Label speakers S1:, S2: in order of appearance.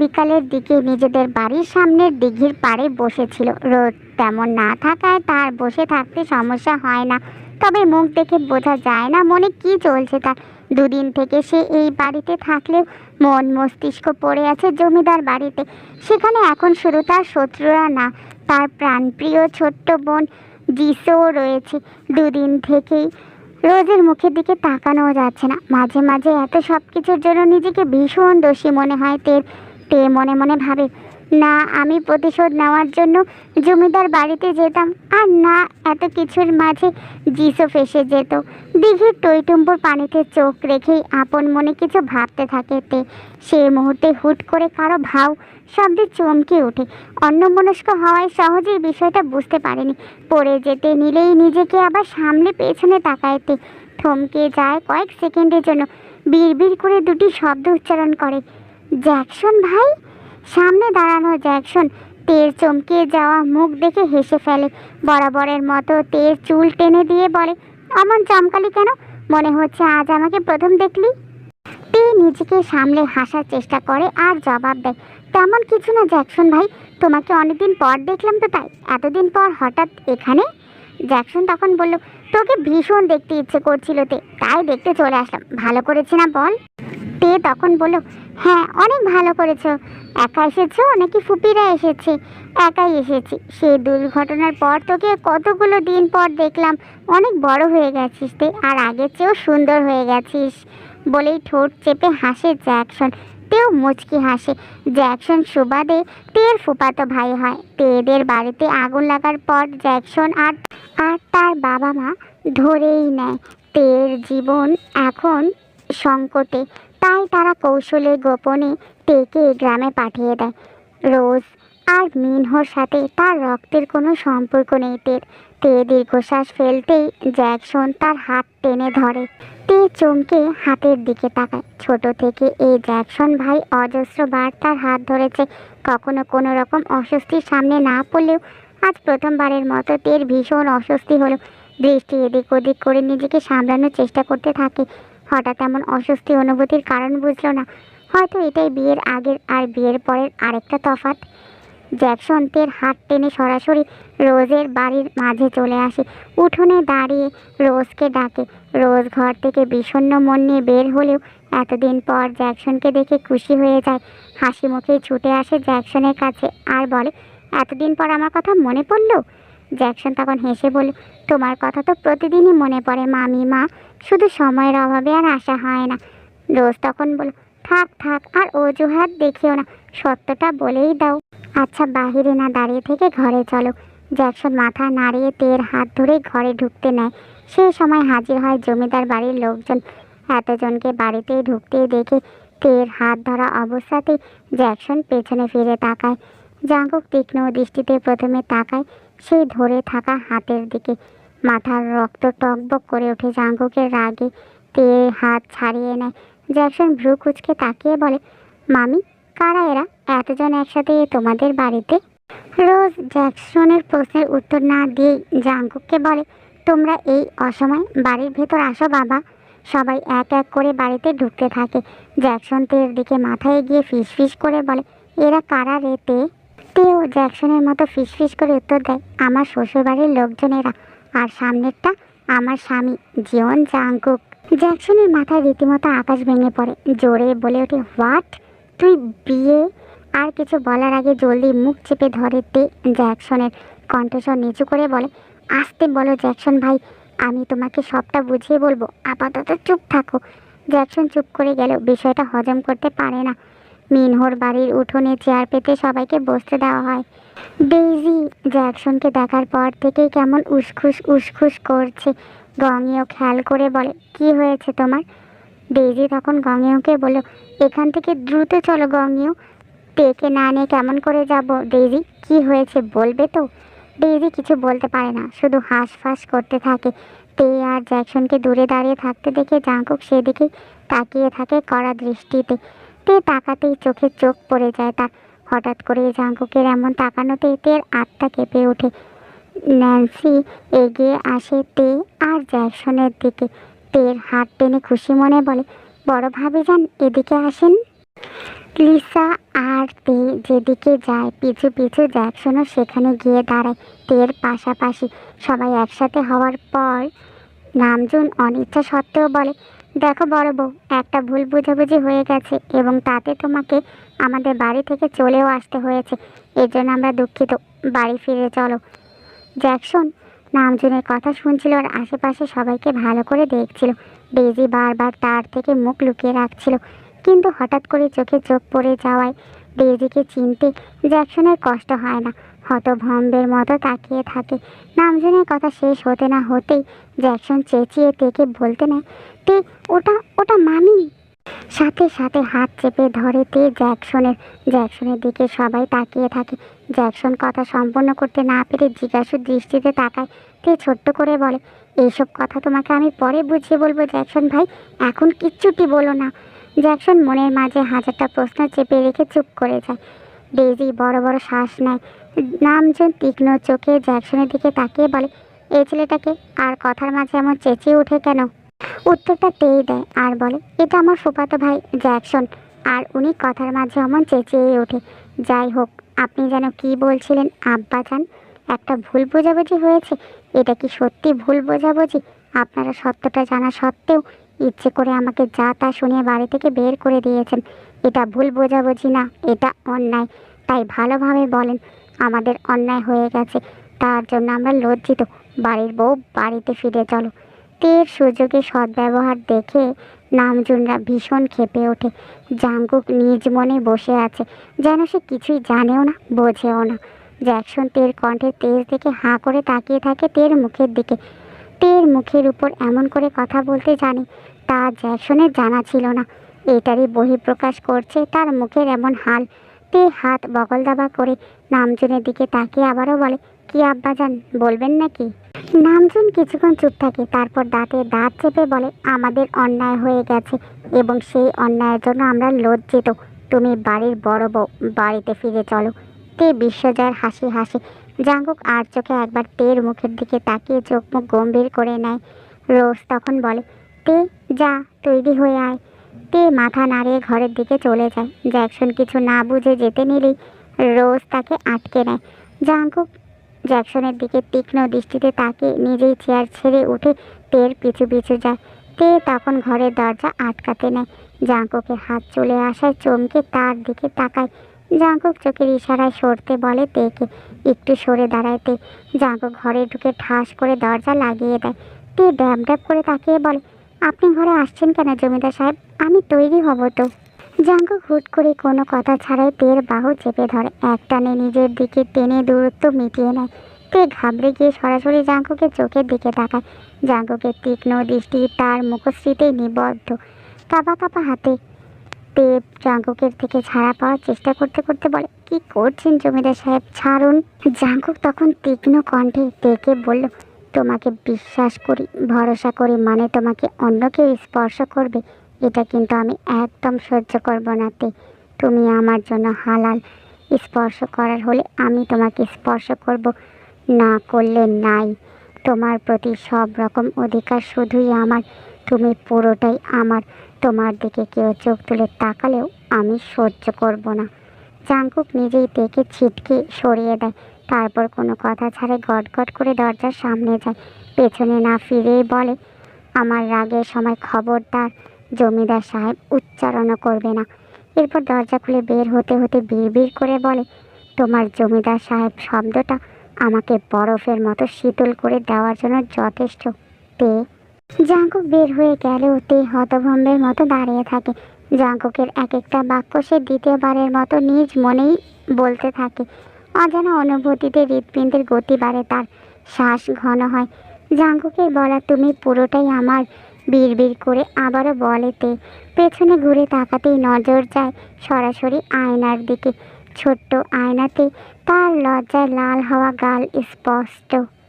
S1: বিকালের দিকে নিজেদের বাড়ির সামনের দিঘির পাড়ে বসেছিল। রোদ তেমন না থাকায় তার বসে থাকতে সমস্যা হয় না। তবে মুখ দেখে বোঝা যায় না মনে কি চলছে তার। দুদিন থেকে সে এই বাড়িতে থাকলেও মন মস্তিষ্ক পড়ে আছে জমিদার বাড়িতে। সেখানে এখন শুধু তার শত্রুরা না, তার প্রাণপ্রিয় ছোট্ট বোন জিসও রয়েছে। দুদিন থেকেই রোজের মুখের দিকে তাকানো যাচ্ছে না। মাঝে মাঝে এত সব কিছুর জন্য নিজেকে ভীষণ দোষী মনে হয় তের। তে মনে মনে ভাবে, না, আমি প্রতিশোধ নেওয়ার জন্য জমিদার বাড়িতে যেতাম আর না, এত কিছুর মাঝে জিসো ফেসে যেত। দিঘির টইটুম্বুর পানিতে চোখ রেখেই আপন মনে কিছু ভাবতে থাকে তে। সে মুহূর্তে হুট করে কারও ভাও শব্দে চমকে ওঠে। অন্যমনস্ক হওয়ায় সহজেই বিষয়টা বুঝতে পারেনি। পড়ে যেতে নিলেই নিজেকে আবার সামনে পেছনে তাকাইতে থমকে যায় কয়েক সেকেন্ডের জন্য। বিড়বিড় করে দুটি শব্দ উচ্চারণ করে। জ্যাকসন ভাই? সামনে দাঁড়ানো জ্যাকসন তের চমকে যাওয়া মুখ দেখে হেসে ফেলে। বরাবরের মতো তের চুল টেনে দিয়ে বলে, অমন চমকালি কেন? মনে হচ্ছে আজ আমাকে প্রথম দেখলি। তে নিজেকে সামলে হাসার চেষ্টা করে আর জবাব দেয়, তেমন কিছু না জ্যাকসন ভাই, তোমাকে অনেকদিন পর দেখলাম তো তাই। এতদিন পর হঠাৎ এখানে? জ্যাকসন তখন বলল, তোকে ভীষণ দেখতে ইচ্ছে করছিল তে, তাই দেখতে চলে আসলাম। ভালো করেছি না বল? তে তখন বলল হ্যাঁ অনেক ভালো করেছ। একা এসেছ? নাকি ফুপিরা এসেছে? একাই এসেছি। সেই দুর্ঘটনার পর তোকে কতগুলো দিন পর দেখলাম। অনেক বড় হয়ে গেছিস তে আর আগের চেয়েও সুন্দর হয়ে গেছিস। বলেই ঠোঁট চেপে হাসে জ্যাকসন। তেও মুচকি হাসে। জ্যাকসন সুবাদে তের ফুপাতো ভাই হয়। তেদের বাড়িতে আগুন লাগার পর জ্যাকসন আর আর তার বাবা মা ধরেই নেয়। তের জীবন এখন সংকটে। তাই তারা কৌশলে গোপনে টেকে গ্রামে পাঠিয়ে দেয়। রোজ আর মিনহোর সাথে তার রক্তের কোনো সম্পর্ক নেই। তের তে দীর্ঘশ্বাস ফেলতেই জ্যাকসন তার হাত টেনে ধরে। তে চমকে হাতের দিকে তাকায়। ছোট থেকে এই জ্যাকসন ভাই অজস্রবার তার হাত ধরেছে। কখনো কোনো রকম অস্বস্তির সামনে না পড়লেও আজ প্রথমবারের মতো তের ভীষণ অস্বস্তি হলো। দৃষ্টি এদিক ওদিক করে নিজেকে সামলানোর চেষ্টা করতে থাকে। হঠাৎ এমন অস্বস্তি অনুভূতির কারণ বুঝলো না। হয়তো এটাই বিয়ের আগের আর বিয়ের পরের আরেকটা তফাৎ। জ্যাকসন তের হাত টেনে সরাসরি রোজের বাড়ির মাঝে চলে আসে। উঠোনে দাঁড়িয়ে রোজকে ডাকে। রোজ ঘর থেকে বিষণ্ণ মন নিয়ে বের হলেও এতদিন পর জ্যাকসনকে দেখে খুশি হয়ে যায়। হাসি মুখে ছুটে আসে জ্যাকসনের কাছে আর বলে, এতদিন পর আমার কথা মনে পড়ল? জ্যাকসন তখন হেসে বলে, তোমার কথা তো প্রতিদিনই মনে পড়ে মামি, মা। শুধু সময়ের অভাবে আর আসা হয় না। রোজ তখন বলো, থাক থাক, আর অজুহাত দেখিও না। সত্যটা বলেই দাও। আচ্ছা বাহিরে না দাঁড়িয়ে থেকে ঘরে চলো। জ্যাকসন মাথা নাড়িয়ে তের হাত ধরে ঘরে ঢুকতে নেয়। সেই সময় হাজির হয় জমিদার বাড়ির লোকজন। এতজনকে বাড়িতে ঢুকতে দেখে তের হাত ধরা অবস্থাতেই জ্যাকসন পেছনে ফিরে তাকায়। জাঙ্কুক তীক্ষ্ণ দৃষ্টিতে প্রথমে তাকায়, সেই ধরে থাকা হাতের দিকে। মাথার রক্ত টকবক করে ওঠে। জাঙ্কুকের রাগে তে হাত ছাড়িয়ে নেয়। জ্যাকসন ভ্রু কুচকে তাকিয়ে বলে, মামি, কারা এরা? এতজন একসাথে তোমাদের বাড়িতে? রোজ জ্যাকসনের প্রশ্নের উত্তর না দিয়ে জাঙ্কুককে বলে, তোমরা এই অসময় বাড়ির ভেতর আসো বাবা। সবাই এক এক করে বাড়িতে ঢুকতে থাকে। জ্যাকসন তের দিকে মাথায় গিয়ে ফিস ফিস করে বলে, এরা কারা রে তে? তেও জ্যাকসনের মতো ফিস ফিস করে উত্তর দেয়, আমার শ্বশুরবাড়ির লোকজনেরা আর সামনেরটা আমার স্বামী, জিওন জাঙ্কুক। জ্যাকসনের মাথায় রীতিমতো আকাশ ভেঙে পড়ে। জোরে বলে ওঠে, হোয়াট? তুই বিয়ে? আর কিছু বলার আগে জলদি মুখ চেপে ধরে দে। জ্যাকসনের কণ্ঠস্বর নিচু করে বলে, আসতে বলো জ্যাকসন ভাই, আমি তোমাকে সবটা বুঝিয়ে বলব। আপাতত চুপ থাকো। জ্যাকসন চুপ করে গেল, বিষয়টা হজম করতে পারে না। মিনহোর বাড়ির উঠোনে চেয়ার পেতে সবাইকে বসতে দেওয়া হয়। ডেইজি জ্যাকসনকে দেখার পর থেকেই কেমন উসখুস উসখুস করছে। গঙিও খেয়াল করে বলে, কি হয়েছে তোমার? ডেইজি তখন গঙিওকে বলল, এখান থেকে দ্রুত চলো গঙিও। পেকে না নিয়ে কেমন করে যাব ডেইজি? কি হয়েছে বলবে তো? ডেইজি কিছু বলতে পারে না, শুধু হাঁস ফাঁস করতে থাকে। তে আর জ্যাকসনকে দূরে দাঁড়িয়ে থাকতে দেখে জাঙ্কুক সেদিকে তাকিয়ে থাকে কড়া দৃষ্টিতে। তে তাকাতেই চোখে চোখ পড়ে যায় তার। হঠাৎ করে জাঙ্কুকের এমন তাকানোতে তের আত্মা কেঁপে ওঠে। ন্যান্সি এগিয়ে আসে তে আর জ্যাকসনের দিকে। তের হাত টেনে খুশি মনে বলে, বড় ভাবে যান, এদিকে আসেন। লিসা আর তে যেদিকে যায়, পিছু পিছু জ্যাকসনও সেখানে গিয়ে দাঁড়ায়। তের পাশাপাশি সবাই একসাথে হওয়ার পর নামজুন অনিচ্ছা সত্ত্বেও বলে দেখো বড় বউ, একটা ভুল বুঝাবুঝি হয়ে গেছে এবং তাতে তোমাকে আমাদের বাড়ি থেকে চলেও আসতে হয়েছে। এর জন্য আমরা দুঃখিত। বাড়ি ফিরে চলো। জ্যাকসন নামজনের কথা শুনছিল আর আশেপাশে সবাইকে ভালো করে দেখছিল। ডেজি বারবার তার থেকে মুখ লুকিয়ে রাখছিল। কিন্তু হঠাৎ করে চোখে চোখ পড়ে যাওয়ায় ডেজিকে চিনতে জ্যাকসনের কষ্ট হয় না। হতভম্বের মতো তাকিয়ে থাকে। নামজনের কথা শেষ হতে না হতেই জ্যাকসন চেঁচিয়ে তেকে বলতে নেয়, তে, ওটা ওটা মামি? সাথে সাথে হাত চেপে ধরে তে জ্যাকসনের জ্যাকসনের দিকে সবাই তাকিয়ে থাকে। জ্যাকসন কথা সম্পন্ন করতে না পেরে জিজ্ঞাসু দৃষ্টিতে তাকায়। তে ছোট্ট করে বলে, এইসব কথা তোমাকে আমি পরে বুঝিয়ে বলব জ্যাকসন ভাই, এখন কিচ্ছুটি বলো না। জ্যাকসন মনের মাঝে হাজারটা প্রশ্ন চেপে রেখে চুপ করে যায়। ডেজি বড় বড় শ্বাস নেয়। নামজন তীক্ষ্ণ চোখে জ্যাকসনের দিকে তাকিয়ে বলে এই ছেলেটাকে আর কথার মাঝে এমন চেঁচিয়ে ওঠে কেন? উত্তরটা তেই দেয় আর বলে, এটা আমার ফুফাতো ভাই জ্যাকসন। আর উনি কথার মাঝে এমন চেঁচিয়ে ওঠে। যাই হোক, আপনি যেন কি বলছিলেন, আব্বা যান একটা ভুল বোঝাবুঝি হয়েছে। এটা কি সত্যি ভুল বোঝাবুঝি? আপনারা সত্যটা জানা সত্ত্বেও ইচ্ছে করে আমাকে যা তা শুনিয়ে বাড়ি থেকে বের করে দিয়েছেন। এটা ভুল বোঝাবুঝি না, এটা অন্যায়। তাই ভালোভাবে বলেন, আমাদের অন্যায় হয়ে গেছে। তার জন্য আমরা লজ্জিত। বাড়ির বউ বাড়িতে ফিরে চলো। তের সুযোগে সদ্ব্যবহার দেখে নামজুনরা ভীষণ খেপে ওঠে। জাঙ্কুক নিজ মনে বসে আছে। যেন সে কিছুই জানেও না, বোঝেও না। জ্যাকসন তের কণ্ঠে তেজ দেখে হাঁ করে তাকিয়ে থাকে তের মুখের দিকে। তের মুখের উপর এমন করে কথা বলতে জানে, তা জ্যাকসনের জানা ছিল না। এটারই বহিঃপ্রকাশ করছে তার মুখের এমন হাল। তে হাত বগল দাবা করে নামজুনের দিকে তাকিয়ে আবারও বলে, কি আব্বা যান বলবেন নাকি? নামজুন কিছুক্ষণ চুপ থাকে, তারপর দাঁতে দাঁত চেপে বলে, আমাদের অন্যায় হয়ে গেছে এবং সেই অন্যায়ের জন্য আমরা লজ্জিত। তুমি বাড়ির বড় বউ, বাড়িতে ফিরে চলো। তে বিশ্বজয়ের হাসি হাসি জাঙ্গুক আর চোখে একবার তের মুখের দিকে তাকিয়ে চোখ মুখ গম্ভীর করে নেয়। রোজ তখন বলে, তে, যা, তৈরি হয়ে আয়। তে মাথা নাড়িয়ে ঘরের দিকে চলে যায়। জ্যাকসন কিছু না বুঝে যেতে নিলেই রোজ তাকে আটকে নেয়। জাঙ্কুক জ্যাকসনের দিকে তীক্ষ্ণ দৃষ্টিতে তাকে নিজেই চেয়ার ছেড়ে উঠে তের পিছু পিছু যায়। তে তখন ঘরের দরজা আটকাতে নেয়। জাঙ্কুকের হাত চলে আসায় চমকে তার দিকে তাকায়। জাঙ্কুক চোখের ইশারায় সরতে বলে তেকে একটু সরে দাঁড়ায় তে। জাঙ্কুক ঘরে ঢুকে ঠাস করে দরজা লাগিয়ে দেয়। তে ড্যাব ড্যাব করে তাকিয়ে বলে, আপনি ঘরে আসছেন কেন জমিদার সাহেব? আমি তৈরি হব তো। জাঙ্কুক হুট করে কোনো কথা ছাড়াই তের বাহু চেপে ধরে। এক টানে নিজের দিকে টেনে দূরত্ব মিটিয়ে নেয়। তে ঘাবড়ে গিয়ে সরাসরি জাঙ্কুকের চোখের দিকে তাকায়। জাঙ্কুকের তীক্ষ্ণ দৃষ্টি তার মুখশ্রীতেই নিবদ্ধ। কাপা কাপা হাতে তে জাঙ্কুকের থেকে ছাড়া পাওয়ার চেষ্টা করতে করতে বলে, কি করছেন জমিদার সাহেব? ছাড়ুন। জাঙ্কুক তখন তীক্ষ্ণ কণ্ঠে তেকে বলল, তোমাকে বিশ্বাস করি, ভরসা করি মানে তোমাকে অন্য কেউ স্পর্শ করবে। এটা কিন্তু আমি একদম সহ্য করব না তে। তুমি আমার জন্য হালাল স্পর্শ করার হলে আমি তোমাকে স্পর্শ করব। না করলে নাই। তোমার প্রতি সব রকম অধিকার শুধুই আমার। তুমি পুরোটাই আমার তোমার দিকে কেউ চোখ তুলে তাকালেও আমি সহ্য করব না। জাঙ্কুক নিজেই তেকে ছিটকে সরিয়ে দেয়। তারপর কোনো কথা ছাড়ে গটগট করে দরজার সামনে যায়। পেছনে না ফিরেই বলে, আমার রাগের সময় খবরদার জমিদার সাহেব উচ্চারণও করবে না। এরপর দরজা খুলে বের হতে হতে বিড় করে বলে, তোমার জমিদার সাহেব শব্দটা আমাকে বরফের মতো শীতল করে দেওয়ার জন্য যথেষ্ট। তে জাঙ্কুক বের হয়ে গেলেও তে হতভম্বের মতো দাঁড়িয়ে থাকে। জাঙ্কুকের এক একটা বাক্য সে দ্বিতীয়বারের মতো নিজ মনেই বলতে থাকে। অজানা অনুভূতিতে হৃৎপিণ্ডের গতি বাড়ে, তার শ্বাস ঘন হয়। জাঙ্কুকের বলা তুমি পুরোটাই আমার, বিড়বিড় করে আবারও বলেতে পেছনে ঘুরে তাকাতেই নজর যায় সরাসরি আয়নার দিকে। ছোট্ট আয়নাতে তার লজ্জায় লাল হওয়া গাল স্পষ্ট।